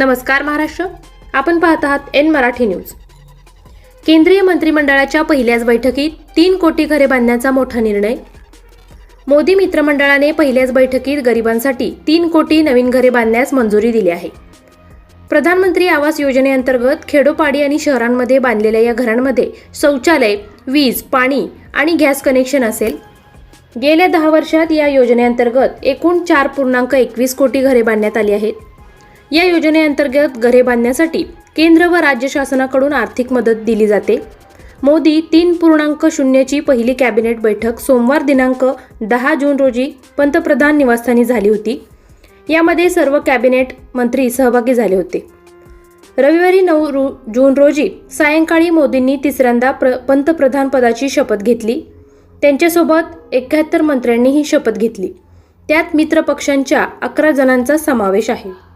नमस्कार महाराष्ट्र. आपण पाहत आहात एन मराठी न्यूज. केंद्रीय मंत्रिमंडळाच्या पहिल्याच बैठकीत तीन कोटी घरे बांधण्याचा मोठा निर्णय. मोदी मित्रमंडळाने पहिल्याच बैठकीत गरिबांसाठी तीन कोटी नवीन घरे बांधण्यास मंजुरी दिली आहे. प्रधानमंत्री आवास योजनेअंतर्गत खेडोपाडी आणि शहरांमध्ये बांधलेल्या या घरांमध्ये शौचालय वीज पाणी आणि गॅस कनेक्शन असेल. गेल्या दहा वर्षात या योजनेअंतर्गत एकूण चार पूर्णांक एकवीस कोटी घरे बांधण्यात आली आहेत. या योजनेअंतर्गत घरे बांधण्यासाठी केंद्र व राज्य शासनाकडून आर्थिक मदत दिली जाते. मोदी तीन पूर्णांक शून्यची पहिली कॅबिनेट बैठक सोमवार दिनांक दहा जून रोजी पंतप्रधान निवासस्थानी झाली होती. यामध्ये सर्व कॅबिनेट मंत्री सहभागी झाले होते. रविवारी नऊ रू जून रोजी सायंकाळी मोदींनी तिसऱ्यांदा प्र पंतप्रधान पदाची शपथ घेतली. त्यांच्यासोबत एकाहत्तर मंत्र्यांनी ही शपथ घेतली. त्यात मित्रपक्षांच्या अकरा जणांचा समावेश आहे.